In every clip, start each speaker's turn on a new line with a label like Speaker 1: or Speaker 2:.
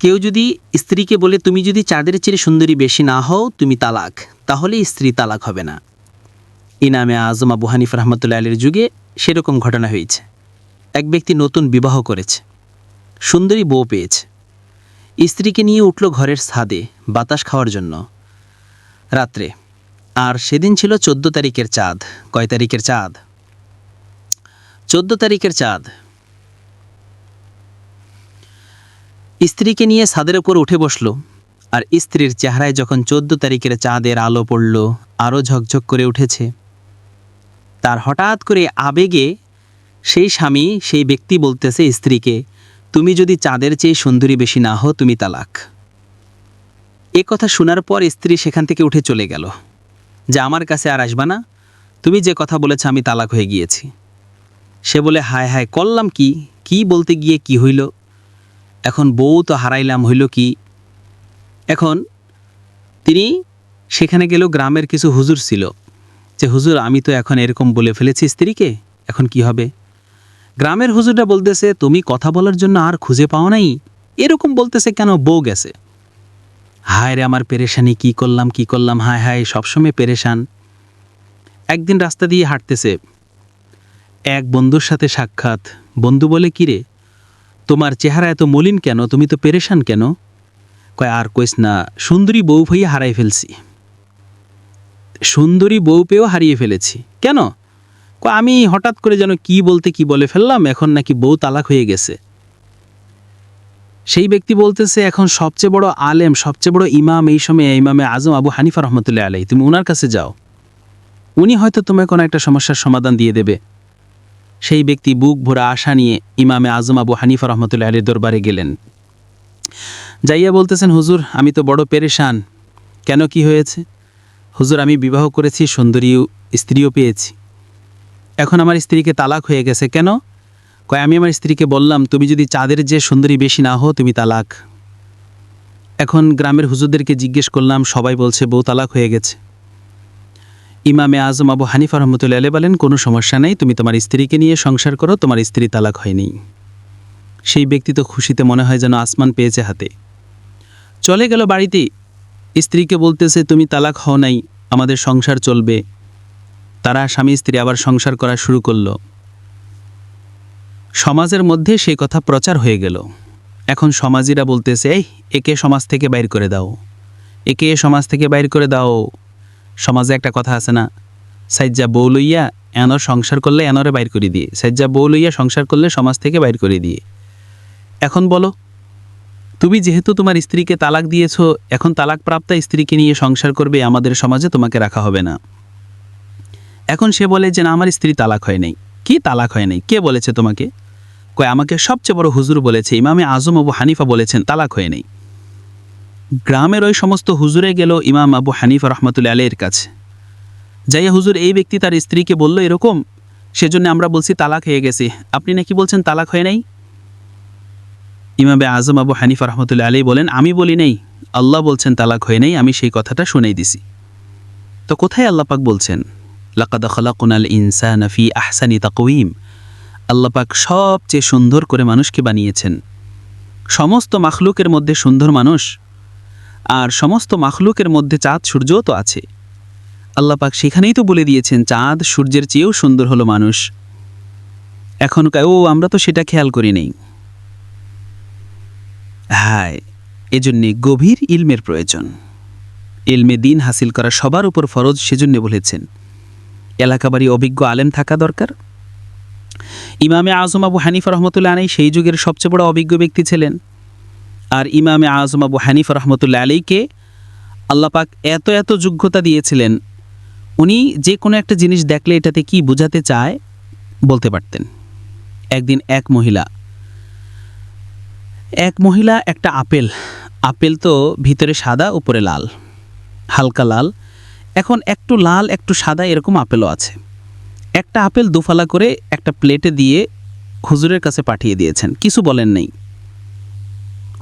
Speaker 1: কেউ যদি স্ত্রীকে বলে, তুমি যদি চাঁদের চেয়ে সুন্দরী বেশি না হও, তুমি তালাক। তাহলে স্ত্রী তালাক হবে না। ইনামে আজম আবু হানিফ রহমতুল্লাহ আলীর যুগে সেরকম ঘটনা হয়েছে। এক ব্যক্তি নতুন বিবাহ করেছে। সুন্দরী বউ পেয়েছে। স্ত্রীকে নিয়ে উঠল ঘরের ছাদে বাতাস খাওয়ার জন্য। রাত্রে। আর সেদিন ছিল চোদ্দ তারিখের চাঁদ। কয় তারিখের চাঁদ? চোদ্দ তারিখের চাঁদ। স্ত্রীকে নিয়ে ছাদের উপর উঠে বসল, আর স্ত্রীর চেহারায় যখন চোদ্দ তারিখের চাঁদের আলো পড়ল আরও ঝকঝক করে উঠেছে। তার হঠাৎ করে আবেগে, সেই স্বামী, সেই ব্যক্তি, বলতেছে স্ত্রীকে, তুমি যদি চাঁদের চেয়ে সুন্দরী বেশি না হও, তুমি তালাক। এ কথা শোনার পর স্ত্রী সেখান থেকে উঠে চলে গেল। যে আমার কাছে আর আসবা না, তুমি যে কথা বলেছ, আমি তালাক হয়ে গিয়েছি। সে বলে, হায় হায়, করলাম কি? কি বলতে গিয়ে কি হইল? এখন বউ তো হারাইলাম, হইল কি? এখন তিনি সেখানে গেল, গ্রামের কিছু হুজুর ছিল। যে, হুজুর, আমি তো এখন এরকম বলে ফেলেছি স্ত্রীকে, এখন কি হবে? গ্রামের হুজুরটা বলতেছে, তুমি কথা বলার জন্য আর খুঁজে পাও নাই। এরকম বলতেছে, কেন বউ গেছে? হায় রে, আমার পেরেশানি, কি করলাম কি করলাম? হায় হায়, সবসময় পেরেশান। একদিন রাস্তা দিয়ে হাঁটতেছে। এক বন্ধুর সাথে সাক্ষাৎ। বন্ধু বলে, কি রে তোমার চেহারা এত মলিন কেন? তুমি তো পেরেশান কেন? কয়, আর কইস না, সুন্দরী বউ হইয়া হারাই ফেলছি। সুন্দরী বউ পেয়েও হারিয়ে ফেলেছি। কেন? কয়, আমি হঠাৎ করে যেন কি বলতে কি বলে ফেললাম, এখন নাকি বউ তালাক হয়ে গেছে। সেই ব্যক্তি বলতেছে, এখন সবচেয়ে বড় আলেম, সবচেয়ে বড় ইমাম এই সময়ে, ইমামে আজম আবু হানিফা রহমতুল্লাহ আলাই তুমি ওনার কাছে যাও। উনি হয়তো তোমায় কোনো একটা সমস্যার সমাধান দিয়ে দেবে। সেই ব্যক্তি বুক ভরা আশা নিয়ে ইমামে আজম আবু হানিফা রহমতুল্লাহ আলীর দরবারে গেলেন। যাইয়া বলতেছেন, হুজুর, আমি তো বড় পেরেশান। কেন কি হয়েছে? হুজুর, আমি বিবাহ করেছি সুন্দরী স্ত্রীও পেয়েছি। এখন আমার স্ত্রীকে তালাক হয়ে গেছে। কেন? কয়, আমি আমার স্ত্রীকে বললাম, তুমি যদি চাঁদের যে সুন্দরী বেশি না হো তুমি তালাক। এখন গ্রামের হুজুরদেরকে জিজ্ঞেস করলাম, সবাই বলছে, বউ তালাক হয়ে গেছে। ইমামে আজম আবু হানিফা রহমতুল্লাহ আলী বলেন, কোনো সমস্যা নেই, তুমি তোমার স্ত্রীকে নিয়ে সংসার করো, তোমার স্ত্রী তালাক হয়নি। সেই ব্যক্তি তো খুশিতে মনে হয় যেন আসমান পেয়েছে হাতে। চলে গেল বাড়িতে, স্ত্রীকে বলতেছে, তুমি তালাক হও নাই, আমাদের সংসার চলবে। তারা স্বামী স্ত্রী আবার সংসার করা শুরু করল। সমাজের মধ্যে সেই কথা প্রচার হয়ে গেল। এখন সমাজিরা বলতেছে, এই, একে সমাজ থেকে বাইর করে দাও। একে সমাজ থেকে বাইর করে দাও। সমাজে একটা কথা আছে না সাইজ্জা বউ লইয়া এনর সংসার করলে এনরে বাইর করে দিয়ে সাইজা বউ লইয়া সংসার করলে সমাজ থেকে বাইর করে দিয়ে। এখন বলো, তুমি যেহেতু তোমার স্ত্রীকে তালাক দিয়েছ, এখন তালাক প্রাপ্তা স্ত্রীকে নিয়ে সংসার করবে আমাদের সমাজে তোমাকে রাখা হবে না। এখন সে বলে যে, না, আমার স্ত্রী তালাক হয় নাই। কি তালাক হয় নাই? কে বলেছে তোমাকে? কয়, আমাকে সবচেয়ে বড় হুজুর বলেছে, ইমামে আজম আবু হানিফা বলেছেন, তালাক হয় নাই। গ্রামের ওই সমস্ত হুজুরে গেল ইমাম আবু হানিফা রহমতুল্লা আলের কাছে। যাইয়া হুজুর, এই ব্যক্তি তার স্ত্রীকে বলল, এরকম? সেজন্য আমরা বলছি তালাক হয়ে গেছে। আপনি নাকি বলছেন তালাক হয় নাই? ইমামে আজম আবু হানিফা রহমতুল্লা আলী বলেন, আমি বলি নাই। আল্লাহ বলছেন তালাক হয়ে নাই, আমি সেই কথাটা শুনেই দিছি। তো কোথায় আল্লাহ পাক বলছেন? লাকাদ খলাকুনাল ইনসান ফি আহসানি তাকউইম আল্লাহ পাক সবচেয়ে সুন্দর করে মানুষকে বানিয়েছেন। সমস্ত মাখলুকের মধ্যে সুন্দর মানুষ আর সমস্ত মাখলুকের মধ্যে চাঁদ, সূর্যও তো আছে। আল্লাপাক সেখানেই তো বলে দিয়েছেন, চাঁদ, সূর্যের চেয়েও সুন্দর হলো মানুষ। এখন ও, আমরা তো সেটা খেয়াল করি নেই। হ্যাঁ এজন্যে গভীর ইলমের প্রয়োজন। ইলমে দিন হাসিল করা সবার উপর ফরজ সেজন্য বলেছেন। এলাকাবাড়ি অভিজ্ঞ আলেম থাকা দরকার? ইমামে আজম আবু হানিফা রহমতুল্লাহ আনাই সেই যুগের সবচেয়ে বড় অভিজ্ঞ ব্যক্তি ছিলেন। আর ইমামে আজম আবু হানিফা রহমতুল্লাহ আলীকে আল্লাপাক এত এত যোগ্যতা দিয়েছিলেন, উনি যে কোনো একটা জিনিস দেখলে এটাতে কি বোঝাতে চায় বলতে পারতেন। একদিন এক মহিলা এক মহিলা একটা আপেল আপেল তো ভিতরে সাদা, উপরে লাল, হালকা লাল, এখন একটু লাল, একটু সাদা এরকম আপেলও আছে। একটা আপেল দুফালা করে একটা প্লেটে দিয়ে হুজুরের কাছে পাঠিয়ে দিয়েছেন, কিছু বলেন নেই।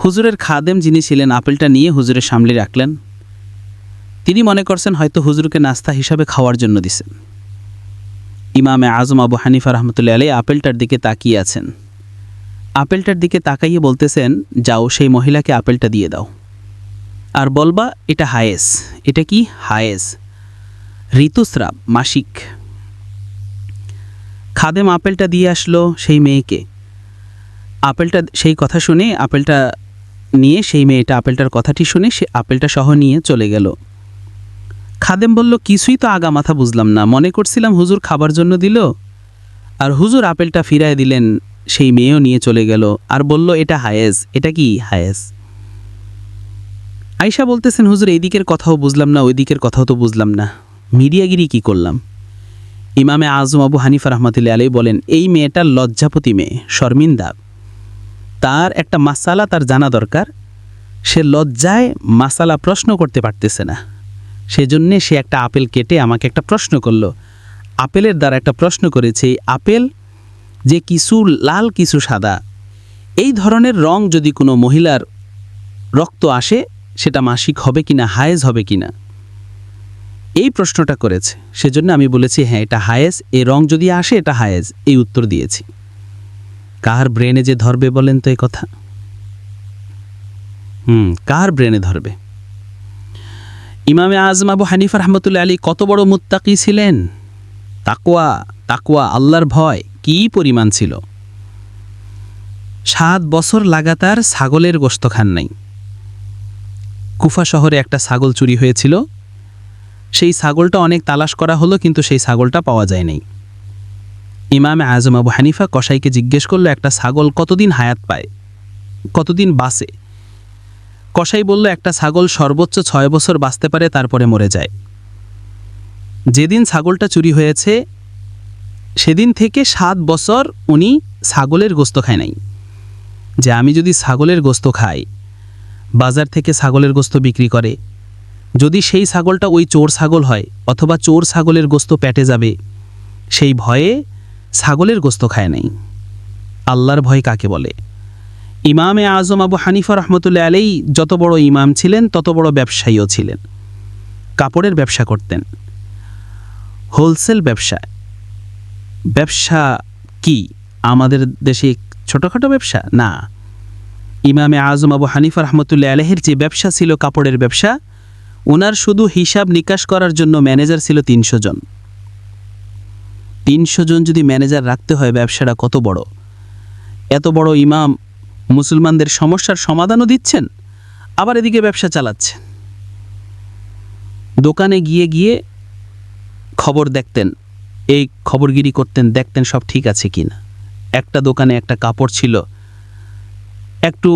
Speaker 1: হুজুরের খাদেম যিনি ছিলেন, আপেলটা নিয়ে হুজুরের সামনে রাখলেন। তিনি মনে করছেন হয়তো হুজুরকে নাস্তা হিসাবে খাওয়ার জন্য দিছেন। ইমামে আজম আবু হানিফা রহমতুল্লাহ আলী আপেলটার দিকে তাকিয়ে আছেন। আপেলটার দিকে তাকাইয়ে বলতেছেন, যাও, সেই মহিলাকে আপেলটা দিয়ে দাও। আর বলবা, এটা হায়েস। এটা কি? হায়েস। ঋতুস্রাব, মাসিক। খাদেম আপেলটা দিয়ে আসলো সেই মেয়েকে। আপেলটা, সেই কথা শুনে আপেলটা নিয়ে সেই মেয়েটা আপেলটার কথাটি শুনে সে আপেলটা সহ নিয়ে চলে গেল। খাদেম বলল, কিছুই তো আগা মাথা বুঝলাম না। মনে করছিলাম হুজুর খাবার জন্য দিল। আর হুজুর আপেলটা ফিরায় দিলেন, সেই মেয়েও নিয়ে চলে গেল। আর বলল, এটা হায়েস। এটা কি হায়েস? আয়শা বলতেছেন, হুজুর, এই দিকের কথাও বুঝলাম না, ওই দিকের কথাও তো বুঝলাম না। মিডিয়াগিরি কি করলাম? ইমামে আজম আবু হানিফা রহমতুল্লা আলী বলেন, এই মেয়েটা লজ্জাপতি মেয়ে, শর্মিন্দা। তার একটা মাসালা তার জানা দরকার। সে লজ্জায় মাসালা প্রশ্ন করতে পারতেছে না। সেজন্যে সে একটা আপেল কেটে আমাকে একটা প্রশ্ন করল। আপেলের দ্বারা একটা প্রশ্ন করেছে আপেল যে কিছু লাল, কিছু সাদা, এই ধরনের রং যদি কোনো মহিলার রক্ত আসে, সেটা মাসিক হবে কি না হায়েজ হবে কি না এই প্রশ্নটা করেছে। সেজন্য আমি বলেছি হ্যাঁ এটা হায়েজ, এই রং যদি আসে, এটা হায়েজ, এই উত্তর দিয়েছি। কার ব্রেনে যে ধরবে বলেন তো এই কথা? হুম কার ব্রেনে ধরবে? ইমামে আজম আবু হানিফা রহমতুল্লা আলী কত বড় মুত্তাকি ছিলেন? তাকওয়া তাকওয়া, আল্লাহর ভয়, কী পরিমাণ ছিল? সাত বছর লাগাতার ছাগলের গোস্ত খান নাই। কুফা শহরে একটা ছাগল চুরি হয়েছিল। সেই ছাগলটা অনেক তালাশ করা হলো, কিন্তু সেই ছাগলটা পাওয়া যায় নাই। ইমামে আজম আবু হানিফা কসাইকে জিজ্ঞেস করল একটা ছাগল কতদিন হায়াত পায়? কতদিন বাঁচে? কসাই বলল, একটা ছাগল সর্বোচ্চ ছয় বছর বাঁচতে পারে, তারপরে মরে যায়। যেদিন ছাগলটা চুরি হয়েছে, সেদিন থেকে সাত বছর উনি ছাগলের গোস্ত খায় নাই। যে আমি যদি ছাগলের গোস্ত খাই, বাজার থেকে ছাগলের গোস্ত বিক্রি করে, যদি সেই ছাগলটা ওই চোর ছাগল হয় অথবা চোর ছাগলের গোস্ত পেটে যাবে, সেই ভয়ে ছাগলের গোস্ত খায় নাই। আল্লাহর ভয় কাকে বলে? ইমামে আজম আবু হানিফা রহমতুল্লাহ আলাই যত বড় ইমাম ছিলেন, তত বড় ব্যবসায়ীও ছিলেন। কাপড়ের ব্যবসা করতেন। হোলসেল ব্যবসা। ব্যবসা কি? আমাদের দেশে ছোটোখাটো ব্যবসা? না। ইমামে আজম আবু হানিফা রহমতুল্লাহ আলহের যে ব্যবসা ছিল, কাপড়ের ব্যবসা ওনার শুধু হিসাব নিকাশ করার জন্য ম্যানেজার ছিল তিনশো জন। তিনশো জন যদি ম্যানেজার রাখতে হয়, ব্যবসাটা কত বড়? এত বড় ইমাম মুসলমানদের সমস্যার সমাধানও দিচ্ছেন, আবার এদিকে ব্যবসা চালাচ্ছেন। দোকানে গিয়ে গিয়ে খবর দেখতেন, এই খবরগিরি করতেন, দেখতেন সব ঠিক আছে কি না একটা দোকানে একটা কাপড় ছিল, একটু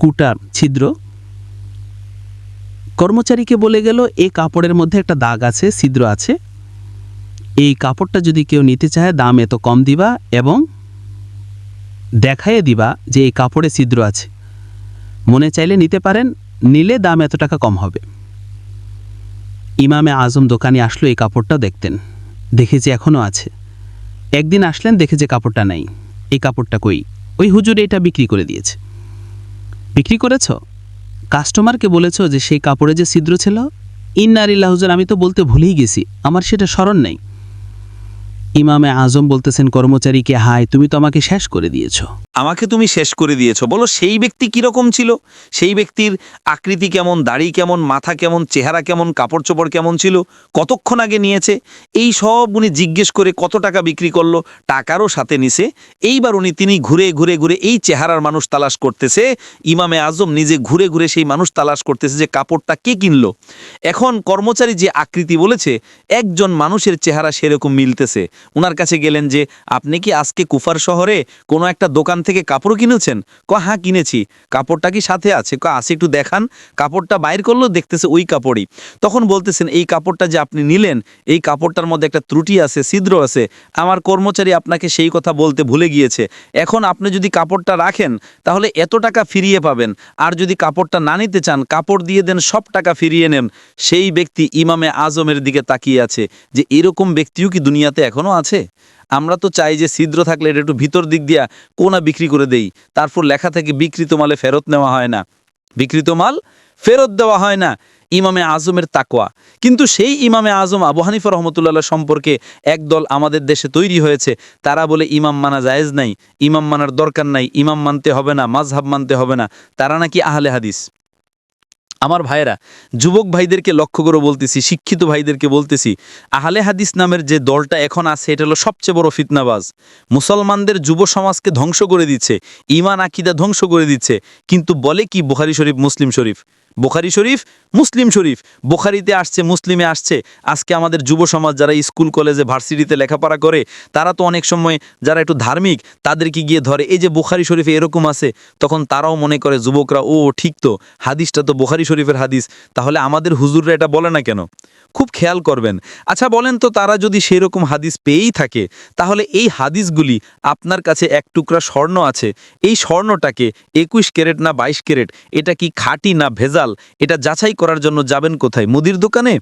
Speaker 1: কুটার ছিদ্র, কর্মচারীকে বলে গেল, এ কাপড়ের মধ্যে একটা দাগ আছে, ছিদ্র আছে এই কাপড়টা যদি কেউ নিতে চায়, দাম এত কম দিবা এবং দেখাইয়ে দিবা যে এই কাপড়ে ছিদ্র আছে। মনে চাইলে নিতে পারেন, নিলে দাম এত টাকা কম হবে। ইমামে আজম দোকানে আসলো এই কাপড়টা দেখতেন। দেখে যে এখনও আছে। একদিন আসলেন, দেখে যে কাপড়টা নাই। এই কাপড়টা কই? ওই হুজুর এটা বিক্রি করে দিয়েছে। বিক্রি করেছ? কাস্টমারকে বলেছ যে সেই কাপড়ে যে ছিদ্র ছিল? ইন্নারিল্লাহ হুজুর, আমি তো বলতে ভুলেই গেছি। আমার সেটা স্মরণ নেই। ইমামে আজম বলতেছেন কর্মচারীকে হাই তুমি তো আমাকে শেষ করে দিয়েছ।
Speaker 2: আমাকে তুমি শেষ করে দিয়েছ। বলো, সেই ব্যক্তি কীরকম ছিল? সেই ব্যক্তির আকৃতি কেমন, দাড়ি কেমন, মাথা কেমন, চেহারা কেমন কাপড় চোপড় কেমন ছিল? কতক্ষণ আগে নিয়েছে? এই সব উনি জিজ্ঞেস করে কত টাকা বিক্রি করল, টাকারও সাথে নিছে। এইবার উনি তিনি ঘুরে ঘুরে ঘুরে এই চেহারার মানুষ তালাশ করতেছে। ইমামে আজম নিজে ঘুরে ঘুরে সেই মানুষ তালাশ করতেছে যে কাপড়টা কে কিনলো। এখন কর্মচারী যে আকৃতি বলেছে, একজন মানুষের চেহারা সেরকম মিলতেছে। ওনার কাছে গেলেন যে, আপনি কি আজকে কুফার শহরে কোনো একটা দোকান থেকে কাপড় কিনেছেন? ক হ্যাঁ কিনেছি। কাপড়টা কি সাথে আছে? ক আসে একটু দেখান। কাপড়টা বাইর করল, দেখতেছে ওই কাপড়ই। তখন বলতেছেন, এই কাপড়টা যে আপনি নিলেন, এই কাপড়টার মধ্যে একটা ত্রুটি আছে, ছিদ্র আছে। আমার কর্মচারী আপনাকে সেই কথা বলতে ভুলে গিয়েছে। এখন আপনি যদি কাপড়টা রাখেন, তাহলে এত টাকা ফিরিয়ে পাবেন। আর যদি কাপড়টা না নিতে চান, কাপড় দিয়ে দেন, সব টাকা ফিরিয়ে নেন। সেই ব্যক্তি ইমামে আজমের দিকে তাকিয়ে আছে যে, এরকম ব্যক্তিও কি দুনিয়াতে এখনও আছে? আমরা তো চাই যে ছিদ্র থাকলে এটা একটু ভিতর দিক দিয়া কোনা বিক্রি করে দেই। তারপর লেখা থেকে বিকৃত মালে ফেরত নেওয়া হয় না। বিকৃত মাল ফেরত দেওয়া হয় না। ইমামে আজমের তাকোয়া কিন্তু সেই ইমামে আজম আবু হানিফা রহমতুল্লাহ সম্পর্কে একদল আমাদের দেশে তৈরি হয়েছে। তারা বলে, ইমাম মানা জায়েজ নাই, ইমাম মানার দরকার নাই, ইমাম মানতে হবে না মাঝহাব মানতে হবে না। তারা নাকি আহলে হাদিস। আমার ভাইয়েরা, যুবক ভাইদেরকে লক্ষ্য করে বলতেছি, শিক্ষিত ভাইদেরকে বলতেছি, আহলে হাদিস নামের যে দলটা এখন আছে, এটা হলো সবচেয়ে বড় ফিতনাবাজ। মুসলমানদের যুব সমাজকে ধ্বংস করে দিচ্ছে ইমান আকিদা ধ্বংস করে দিচ্ছে, কিন্তু বলে কি বুহারি শরীফ, মুসলিম শরীফ? বুখারি শরীফ, মুসলিম শরীফ। বোখারিতে আসছে, মুসলিমে আসছে। আজকে আমাদের যুব সমাজ যারা স্কুল, কলেজে, ভার্সিটিতে লেখাপড়া করে, তারা তো অনেক সময় যারা একটু ধার্মিক, তাদেরকে গিয়ে ধরে, এই যে বোখারি শরীফে এরকম আছে তখন তারাও মনে করে, যুবকরা, ও, ঠিক তো, হাদিসটা তো বোখারি শরীফের হাদিস, তাহলে আমাদের হুজুররা এটা বলে না কেন? খুব খেয়াল করবেন। আচ্ছা বলেন তো, তারা যদি সেরকম হাদিস পেয়েই থাকে, তাহলে এই হাদিসগুলি আপনার কাছে এক টুকরা স্বর্ণ আছে, এই স্বর্ণটাকে একুশ ক্যারেট না বাইশ ক্যারেট, এটা কি খাঁটি না ভেজাল এটা যাচাই করার জন্য যাবেন কোথায়? মুদির দোকানে?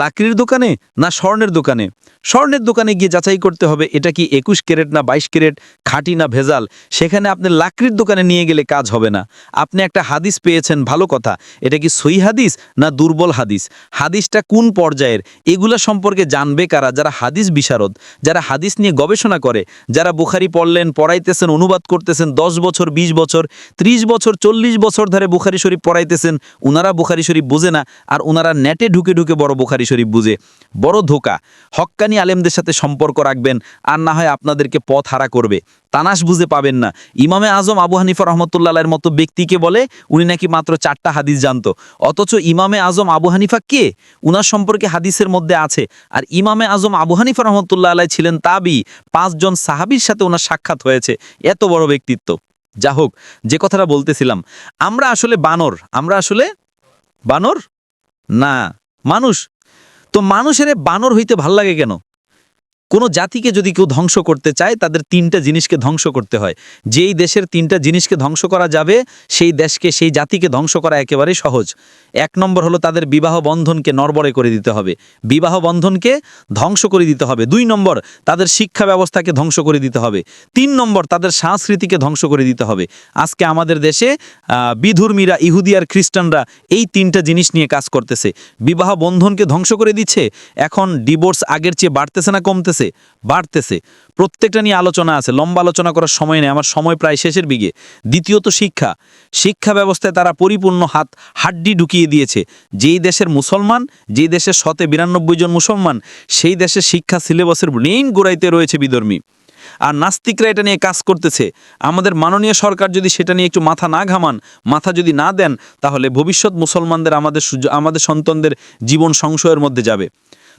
Speaker 2: লাকড়ির দোকানে? না স্বর্ণের দোকানে? স্বর্ণের দোকানে গিয়ে যাচাই করতে হবে, এটা কি একুশ ক্যারেট না বাইশ ক্যারেট, খাঁটি না ভেজাল? সেখানে আপনি লাকড়ির দোকানে নিয়ে গেলে কাজ হবে না। আপনি একটা হাদিস পেয়েছেন, ভালো কথা। এটা কি সই হাদিস না দুর্বল হাদিস? হাদিসটা কোন পর্যায়ের? এগুলা সম্পর্কে জানবে কারা? যারা হাদিস বিশারদ, যারা হাদিস নিয়ে গবেষণা করে, যারা বুখারি পড়লেন, পড়াইতেছেন, অনুবাদ করতেছেন, দশ বছর ২০ বছর ৩০ বছর, চল্লিশ বছর ধরে বুখারি শরীফ পড়াইতেছেন উনারা বুখারি শরীফ বুঝে না, আর উনারা নেটে ঢুকে ঢুকে বড় বুখারি শরীফ বুঝে। বড় ধোকা। হক্কানি আলেমদের সাথে সম্পর্ক রাখবেন, আর না হয় আপনাদেরকে পথ হারা করবে। তানাশ বুঝে পাবেন না। ইমামে আজম আবু হানিফা রহমতুল্লাহের মতো ব্যক্তিকে বলে, উনি নাকি মাত্র চারটা হাদিস জানতো। অথচ ইমামে আজম আবু হানিফা কে? উনার সম্পর্কে হাদিসের মধ্যে আছে। আর ইমামে আজম আবু হানিফা রহমতুল্লাহ আলাই ছিলেন তাবি। পাঁচজন সাহাবির সাথে ওনার সাক্ষাৎ হয়েছে। এত বড় ব্যক্তিত্ব। যা হোক, যে কথাটা বলতেছিলাম, আমরা আসলে বানর, আমরা আসলে বানর? না, মানুষ। তো মানুষের বানর হইতে ভালো লাগে কেন? কোনো জাতিকে যদি কেউ ধ্বংস করতে চায়, তাদের তিনটা জিনিসকে ধ্বংস করতে হয়। যেই দেশের তিনটা জিনিসকে ধ্বংস করা যাবে, সেই দেশকে, সেই জাতিকে ধ্বংস করা একেবারে সহজ। এক নম্বর হলো তাদের বিবাহ বন্ধনকে নরবরে করে দিতে হবে। বিবাহ বন্ধনকে ধ্বংস করে দিতে হবে। দুই নম্বর, তাদের শিক্ষা ব্যবস্থাকে ধ্বংস করে দিতে হবে। তিন নম্বর, তাদের সংস্কৃতিকে ধ্বংস করে দিতে হবে। আজকে আমাদের দেশে বিধর্মীরা, ইহুদি আর খ্রিস্টানরা এই তিনটা জিনিস নিয়ে কাজ করতেছে। বিবাহ বন্ধনকে ধ্বংস করে দিচ্ছে। এখন ডিভোর্স আগের চেয়ে বাড়তেছে না, কমতেছে। বাড়তেছে প্রত্যেকটা নিয়ে আলোচনা আছে, লম্বা আলোচনা করার সময় নেই, আমার সময় প্রায় শেষের দিকে। দ্বিতীয়ত শিক্ষা। শিক্ষা ব্যবস্থায় তারা পরিপূর্ণ হাত, হাড্ডি ঢুকিয়ে দিয়েছে। যেই দেশের মুসলমান, যেই দেশের শতে বিরানব্বই জন মুসলমান, সেই দেশের শিক্ষা সিলেবাসের মেইন গোড়াইতে রয়েছে বিধর্মী। আর নাস্তিকরা এটা নিয়ে কাজ করতেছে। আমাদের মাননীয় সরকার যদি সেটা নিয়ে একটু মাথা না ঘামান, মাথা যদি না দেন, তাহলে ভবিষ্যৎ মুসলমানদের আমাদের আমাদের সন্তানদের জীবন সংশয়ের মধ্যে যাবে।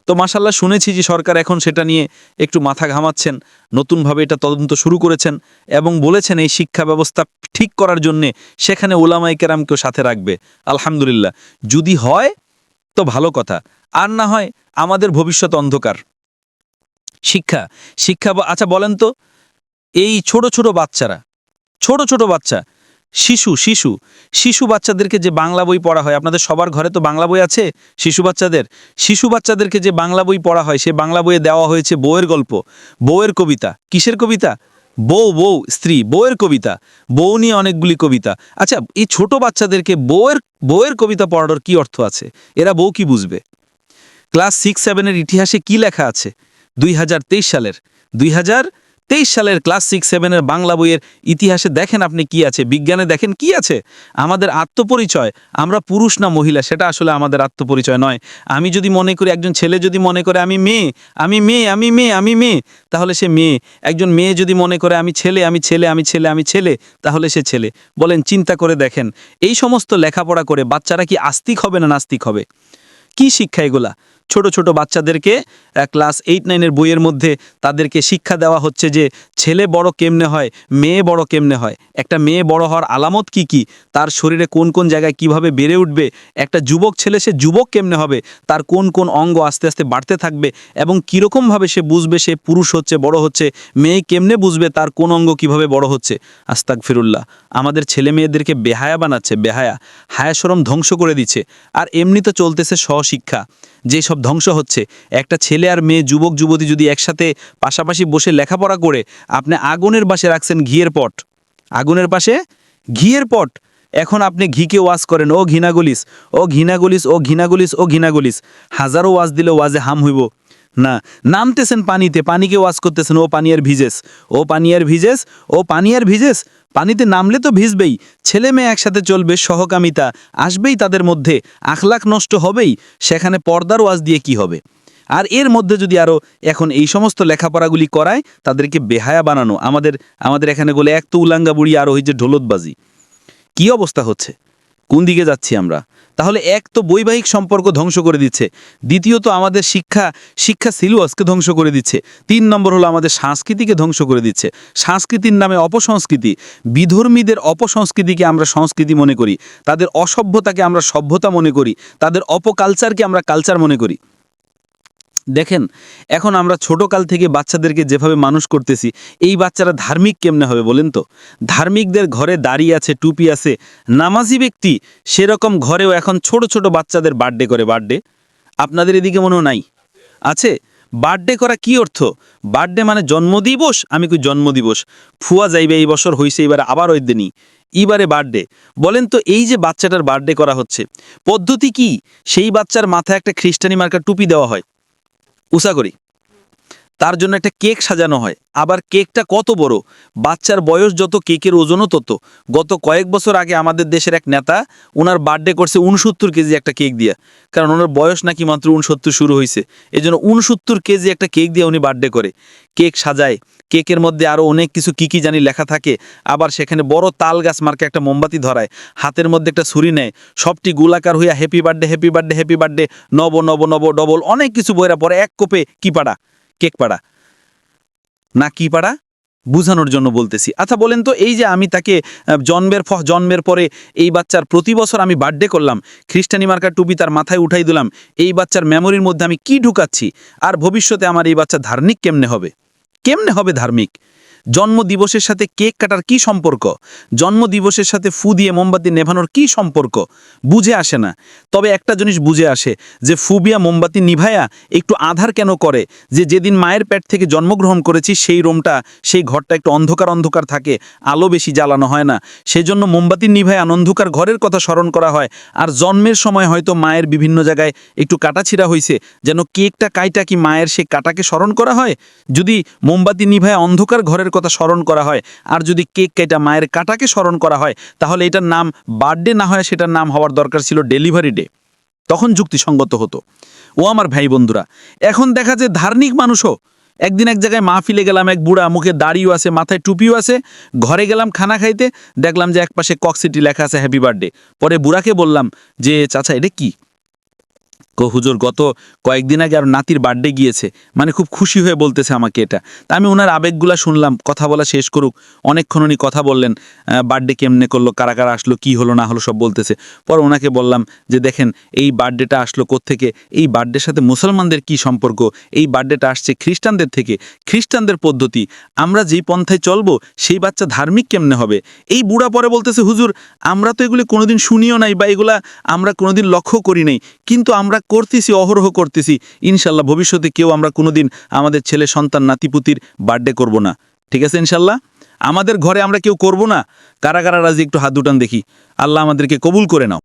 Speaker 2: তো মাসাল্লাহ শুনেছি যে সরকার এখন সেটা নিয়ে একটু মাথা ঘামাচ্ছেন, নতুনভাবে এটা তদন্ত শুরু করেছেন এবং বলেছেন এই শিক্ষা ব্যবস্থা ঠিক করার জন্যে সেখানে ওলামাই কেরামকেও সাথে রাখবে। আলহামদুলিল্লাহ। যদি হয়, তো ভালো কথা। আর না হয়, আমাদের ভবিষ্যৎ অন্ধকার। শিক্ষা শিক্ষা আচ্ছা বলেন তো, এই ছোট ছোট বাচ্চারা, ছোট ছোট বাচ্চা শিশু শিশু। শিশু বাচ্চাদেরকে যে বাংলা বই পড়া হয়, আপনাদের সবার ঘরে তো বাংলা বই আছে? শিশু বাচ্চাদের? শিশু বাচ্চাদেরকে যে বাংলা বই পড়া হয়, সে বাংলা বইয়ে দেওয়া হয়েছে বউয়ের গল্প বউয়ের কবিতা। কিসের কবিতা? বউ বউ, স্ত্রী বউয়ের কবিতা। বউ নিয়ে অনেকগুলি কবিতা। আচ্ছা এই ছোট বাচ্চাদেরকে বউয়ের বউয়ের কবিতা পড়ানোর কি অর্থ আছে? এরা বউ কি বুঝবে? ক্লাস সিক্স, সেভেনের ইতিহাসে কি লেখা আছে? দুই হাজার তেইশ সালের। দুই হাজার তেইশ সালের ক্লাস সিক্স সেভেনের বাংলা বইয়ের ইতিহাসে দেখেন আপনি কি আছে, বিজ্ঞানে দেখেন কি আছে? আমাদের আত্মপরিচয়, আমরা পুরুষ না মহিলা, সেটা আসলে আমাদের আত্মপরিচয় নয়। আমি যদি মনে করি, একজন ছেলে যদি মনে করে, আমি মেয়ে আমি মেয়ে আমি মেয়ে আমি মেয়ে, তাহলে সে মেয়ে। একজন মেয়ে যদি মনে করে, আমি ছেলে আমি ছেলে আমি ছেলে আমি ছেলে, তাহলে সে ছেলে। বলেন, চিন্তা করে দেখেন। এই সমস্ত লেখাপড়া করে বাচ্চারা কি আস্তিক হবে না নাস্তিক হবে? কি শিক্ষা এগুলা? ছোট ছোট বাচ্চাদেরকে ক্লাস এইট নাইনের বইয়ের মধ্যে তাদেরকে শিক্ষা দেওয়া হচ্ছে যে, ছেলে বড় কেমনে হয়, মেয়ে বড় কেমনে হয়? একটা মেয়ে বড় হওয়ার আলামত কি কি? তার শরীরে কোন কোন জায়গায় কীভাবে বেড়ে উঠবে? একটা যুবক ছেলে, সে যুবক কেমনে হবে? তার কোন কোন অঙ্গ আস্তে আস্তে বাড়তে থাকবে? এবং কীরকমভাবে সে বুঝবে সে পুরুষ হচ্ছে, বড় হচ্ছে? মেয়ে কেমনে বুঝবে তার কোন অঙ্গ কীভাবে বড় হচ্ছে? আস্তাক ফিরুল্লাহ আমাদের ছেলে মেয়েদেরকে বেহায়া বানাচ্ছে, বেহায়া। হায়াসরম ধ্বংস করে দিচ্ছে। আর এমনি তো চলতেছে স্বশিক্ষা। যেসব ধ্বংস হচ্ছে, একটা ছেলে আর মেয়ে, যুবক, যুবতী যদি একসাথে পাশাপাশি বসে লেখাপড়া করে, আপনি আগুনের পাশে রাখছেন ঘিয়ের পট। আগুনের পাশে ঘিয়ের পট। এখন আপনি ঘিকে ওয়াজ করেন, ও ঘৃণাগুলিস ও ঘৃণাগুলিস ও ঘৃণাগুলিস ও ঘৃণাগুলিস। হাজারো ওয়াজ দিলে ওয়াজে হাম হইব। না, নামতেছেন পানিতে, পানিকে ওয়াজ করতেছেন, ও পানিয়ার ভিজেস, ও পানিয়ার ভিজেস, ও পানিয়ার ভিজেস। পানিতে নামলে তো ভিজবেই। ছেলে মেয়ে একসাথে চলবে সহকামিতা, আসবেই তাদের মধ্যে, আখলাখ নষ্ট হবেই, সেখানে পর্দার ওয়াজ দিয়ে কি হবে? আর এর মধ্যে যদি আরও এখন এই সমস্ত লেখাপড়াগুলি করায়, তাদেরকে বেহায়া বানানো, আমাদের আমাদের এখানে বলে এক তো উলাঙ্গা বুড়ি, আর ওই যে ঢোলতবাজি। কি অবস্থা হচ্ছে? কোন দিকে যাচ্ছি আমরা? তাহলে এক তো বৈবাহিক সম্পর্ক ধ্বংস করে দিচ্ছে দ্বিতীয়ত আমাদের শিক্ষা শিক্ষা সিলেবাসকে ধ্বংস করে দিচ্ছে, তিন নম্বর হলো আমাদের সংস্কৃতিকে ধ্বংস করে দিচ্ছে। সংস্কৃতির নামে অপসংস্কৃতি, বিধর্মীদের অপসংস্কৃতিকে আমরা সংস্কৃতি মনে করি, তাদের অসভ্যতাকে আমরা সভ্যতা মনে করি, তাদের অপকালচারকে আমরা কালচার মনে করি। দেখেন, এখন আমরা ছোটকাল থেকে বাচ্চাদেরকে যেভাবে মানুষ করতেছি, এই বাচ্চারা ধার্মিক কেমনে হবে বলেন তো? ধার্মিকদের ঘরে দাড়ি আছে, টুপি আছে, নামাজি ব্যক্তি সেরকম ঘরেও এখন ছোট ছোট বাচ্চাদের বার্থডে করে, বার্থডে। আপনাদের এদিকে মনে নাই? আছে? বার্থডে করা কি অর্থ? বার্থডে মানে জন্মদিবস? আমি কই জন্মদিবস? ফুয়া যাইবে এই বছর, হইছে এবারে আবার ওই দিনই। এবারে বার্থডে। বলেন তো, এই যে বাচ্চাটার বার্থডে করা হচ্ছে, পদ্ধতি কি? সেই বাচ্চার মাথায় একটা খ্রিস্টানি মার্কা টুপি দেওয়া হয়। উষা করি। তার জন্য একটা কেক সাজানো হয়। আবার কেকটা কত বড়? বাচ্চার বয়স যত, কেকের ওজনও তত। গত কয়েক বছর আগে আমাদের দেশের এক নেতা ওনার বার্থডে করছে উনসত্তর কেজি একটা কেক দিয়া। কারণ ওনার বয়স নাকি মাত্র উনসত্তর শুরু হয়েছে এই জন্য উনসত্তর কেজি একটা কেক দিয়ে উনি বার্থডে করে। কেক সাজায়। কেকের মধ্যে আরও অনেক কিছু কি কি জানি লেখা থাকে। আবার সেখানে বড় তাল গাছ মার্কে একটা মোমবাতি ধরায়। হাতের মধ্যে একটা ছুরি নেয়। সবটি গোলাকার হইয়া happy birthday happy birthday happy birthday নব নব নব, ডবল অনেক কিছু বইরা পরে এক কোপে কি পাড়া। কেক পাড়া। না কি পাড়া? বুঝানোর জন্য বলতেছি। আচ্ছা বলেন তো, এই যে আমি তাকে জন্মের ফ, জন্মের পরে এই বাচ্চার প্রতি বছর আমি বার্থডে করলাম, খ্রিস্টানি মার্কার টুপি তার মাথায় উঠাই দিলাম, এই বাচ্চার মেমোরির মধ্যে আমি কি ঢুকাচ্ছি? আর ভবিষ্যতে আমার এই বাচ্চা ধার্মিক কেমনে হবে? কেমনে হবে ধার্মিক? জন্ম দিবসের সাথে কেক কাটার কি সম্পর্ক? জন্ম দিবসের সাথে ফু দিয়ে মোমবাতি নেভানোর কি সম্পর্ক? বুঝে আসে না। তবে একটা জিনিস বুঝে আসে যে ফুবিয়া মোমবাতি নিভায়া একটু আধার কেন করে? যে যেদিন মায়ের পেট থেকে জন্মগ্রহণ করেছি সেই রোমটা, সেই ঘরটা একটু অন্ধকার অন্ধকার থাকে, আলো বেশি জ্বালানো হয় না। সেজন্য মোমবাতি নিভায়া অন্ধকার ঘরের কথা স্মরণ করা হয়। আর জন্মের সময় হয়তো মায়ের বিভিন্ন জায়গায় একটু কাটাছিড়া হয়েছে যেন কেকটা কাইটা কি মায়ের সেই কাটাকে স্মরণ করা হয়? যদি মোমবাতি নিভায়া অন্ধকার ঘরের কথা স্মরণ করা হয়। আর যদি কেক কাইটা মায়ের কাটাকে স্মরণ করা হয়, তাহলে এটার নাম বার্থডে না হয় সেটার নাম হওয়ার দরকার ছিল ডেলিভারি ডে। তখন যুক্তিসঙ্গত হতো। ও আমার ভাই বন্ধুরা এখন দেখা যায় ধার্মিক মানুষও। একদিন এক জায়গায় মাহফিলে গেলাম, এক বুড়া মুখে দাড়িও আছে, মাথায় টুপিও আছে। ঘরে গেলাম খানা খাইতে, দেখলাম যে একপাশে কক্সিটি লেখা আছে হ্যাপি বার্থডে পরে বুড়াকে বললাম যে, চাচা, এটা কি? কো, হুজুর গত কয়েকদিন আগে আর নাতির বার্থডে গিয়েছে। মানে খুব খুশি হয়ে বলতেছে আমাকে এটা। তা আমি ওনার আবেগগুলা শুনলাম, কথা বলা শেষ করুক। অনেকক্ষণ উনি কথা বললেন বার্থডে কেমনে করল, কারা কারা আসলো, কি হলো, না হলো, সব বলতেছে। পর ওনাকে বললাম যে, দেখেন, এই বার্থডেটা আসলো থেকে এই বার্থডের সাথে মুসলমানদের কি সম্পর্ক? এই বার্থডেটা আসছে খ্রিস্টানদের থেকে। খ্রিস্টানদের পদ্ধতি, আমরা যেই পন্থায় চলবো, সেই বাচ্চা ধার্মিক কেমনে হবে? এই বুড়া পরে বলতেছে, হুজুর, আমরা তো এগুলি কোনোদিন শুনিও নাই বা এগুলা আমরা কোনোদিন লক্ষ্য করি নাই। কিন্তু আমরা করতেছি, অহরহ করতেছি, ইনশাল্লাহ ভবিষ্যতে কেউ আমরা কোনোদিন আমাদের ছেলে, সন্তান, নাতিপুতির বার্থডে করব না। ঠিক আছে ইনশাল্লাহ? আমাদের ঘরে আমরা কেউ করব না? কারা কারা রাজি? একটু হাত দুটান দেখি। আল্লাহ আমাদেরকে কবুল করে নাও।